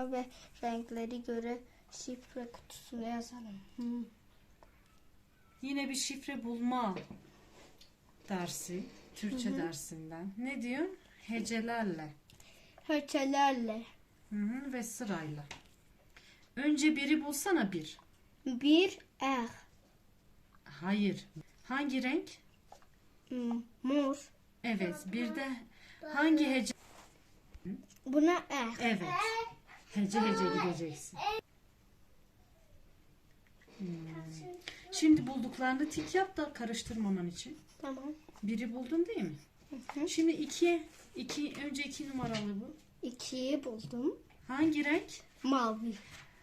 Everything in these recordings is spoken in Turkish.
numara ve renkleri göre şifre kutusuna yazalım. Hmm. Yine bir şifre bulma dersi. Türkçe dersinden. Ne diyorsun? Hecelerle. Hırçalarla. Hı hı, ve sırayla. Önce biri bulsana bir. Bir er. Hayır. Hangi renk? Mor. Evet. Bir de hangi hece? Buna er. Evet. Hece hece gideceksin. Hmm. Şimdi bulduklarını tik yap da karıştırmaman için. Tamam. Biri buldun değil mi? hı. Şimdi ikiye, iki, önce iki numaralı bu. İkiyi buldum. Hangi renk? Mavi.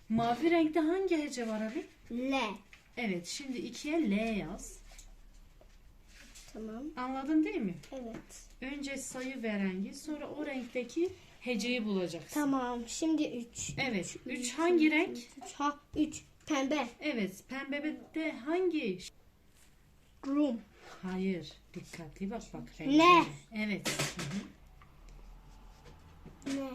Mavi renkte hangi hece var abi? L. Evet, şimdi ikiye L yaz. Tamam. Anladın değil mi? Evet. Önce sayı ve rengi, sonra o renkteki heceyi bulacaksın. Tamam. Şimdi üç. Evet, üç hangi renk? Üç. Ha, üç. Pembe. Evet, pembe de hangi? Room. Hayır, dikkatli bak bak. Ne? Evet. Hı hı. Ne?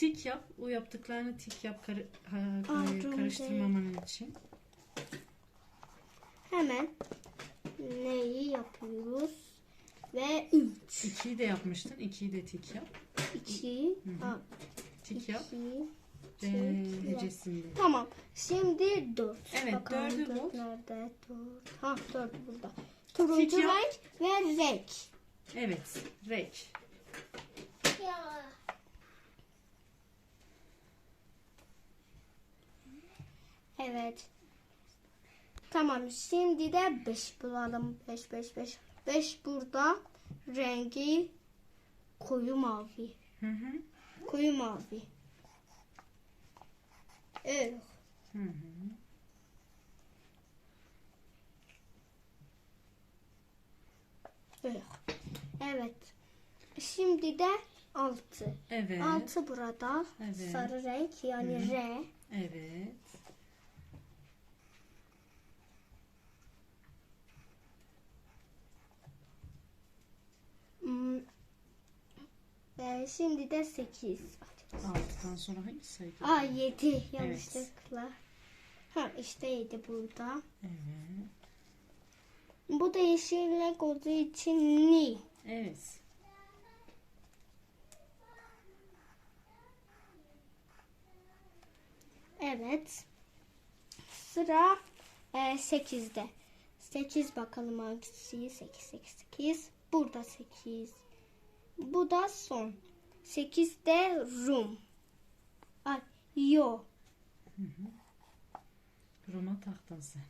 Tik yap, o yaptıklarını tik yap ha, dur, karıştırmaman için. Hemen neyi yapıyoruz? Ve üç. İkiyi de yapmıştın, ikiyi de tik yap. İki. Ha, Tik yap. iki. Ee, Tik yap. hecesinde. Tamam. Şimdi dört. Evet, dördü dört bul. Nerede? Dört. Ha dört burada. Turuncu renk ve renk. Evet, renk. Evet. Tamam şimdi de 5 bulalım. 5 5 5. 5 burada rengi koyu mavi. Hı hı. Koyu mavi. Evet. Hı hı. Evet. Evet. Şimdi de 6. Evet. 6 burada. Evet. Sarı renk yani R. Evet. Hmm. Ee, şimdi de 8. Altıdan sonra hangi sayı? Aa 7 yanlışlıkla. Ha işte 7 burada. Evet. Bu da yeşil renk olduğu için ni. Evet. Evet. Sıra e, 8'de. 8 bakalım hangisi? 8 8 8. Burada 8. Bu da son. 8'de Rum. Ay yo. Roma taktın sen.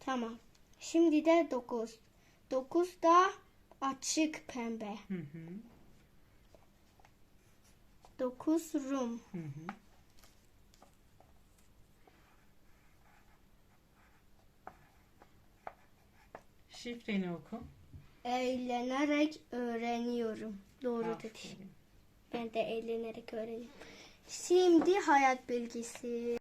Tamam. Şimdi de 9. 9 da açık pembe. Hı hı. 9 Rum. Hı hı. Şifreni oku. Eğlenerek öğreniyorum. Doğru dedi. Aferin. Ben de eğlenerek öğreniyorum. Şimdi hayat bilgisi.